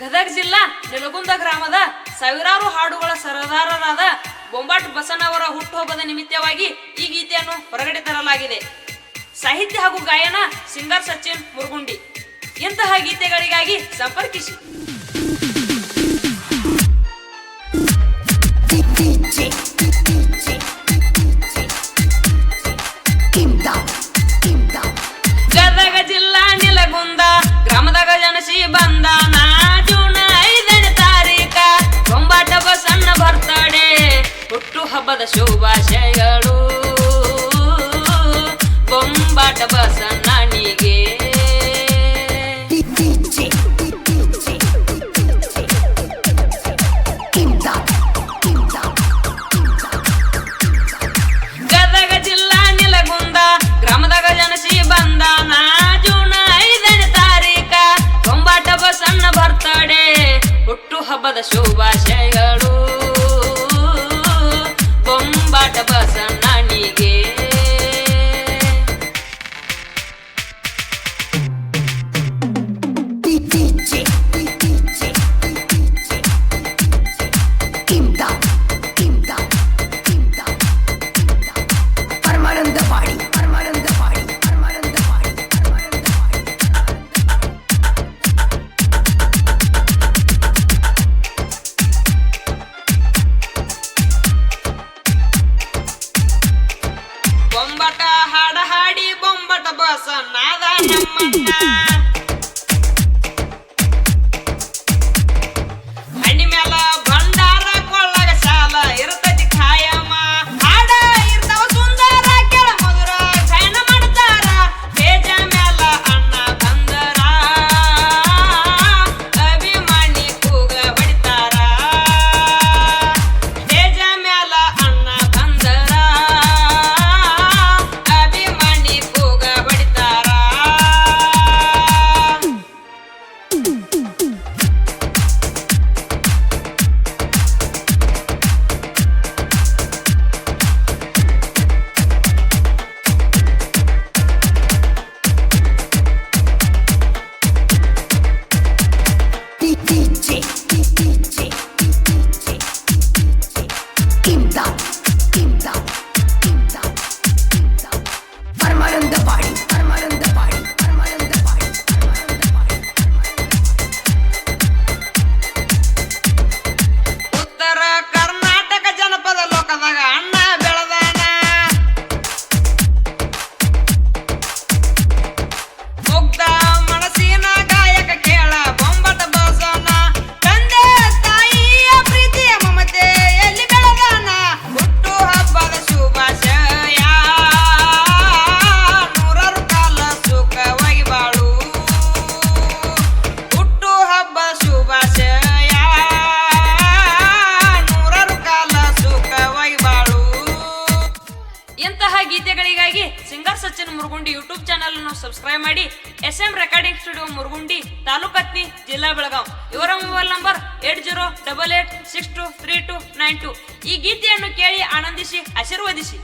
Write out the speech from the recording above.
ಗದಗ ಜಿಲ್ಲಾ ನೆಲಗುಂದ ಗ್ರಾಮದ ಸಾವಿರಾರು ಹಾಡುಗಳ ಸರದಾರರಾದ ಬೊಂಬಾಟ್ ಬಸನವರ ಹುಟ್ಟುಹಬ್ಬದ ನಿಮಿತ್ತವಾಗಿ ಈ ಗೀತೆಯನ್ನು ಹೊರಗಡೆ ತರಲಾಗಿದೆ. ಸಾಹಿತ್ಯ ಹಾಗೂ ಗಾಯನ ಸಿಂಗರ್ ಸಚಿನ್ ಮುರುಗುಂಡಿ. ಇಂತಹ ಗೀತೆಗಳಿಗಾಗಿ ಸಂಪರ್ಕಿಸಿ. ಶುಭಾಶಯಗಳು Imdad, Imdad. ಗದಗ ಜಿಲ್ಲಾ ನಿಲಗುಂದ ಗ್ರಾಮದಾಗ ಜನಸಿ ಬಂದಾನ ಜೂನ್ ಐದನೇ ತಾರೀಕ. ಬೊಂಬಾಟ ಬಸಣ್ಣ ಬರ್ತಡೆ ಹುಟ್ಟು ಶುಭಾಶಯಗಳು ಬೊಂಬಟ ನಾದ ನಮ್ಮಣ್ಣ Beat. Sachin Murugundi YouTube channel ಅನ್ನು ಸಬ್ಸ್ಕ್ರೈಬ್ ಮಾಡಿ S M recording studio Murugundi taluk ಹತ್ತಿ, ಜಿಲ್ಲಾ ಬೆಳಗಾವ್. ಇವರ mobile number eight zero double eight six two three two nine two ಈ ಗೀತೆಯನ್ನು ಕೇಳಿ ಆನಂದಿಸಿ, ಆಶೀರ್ವದಿಸಿ.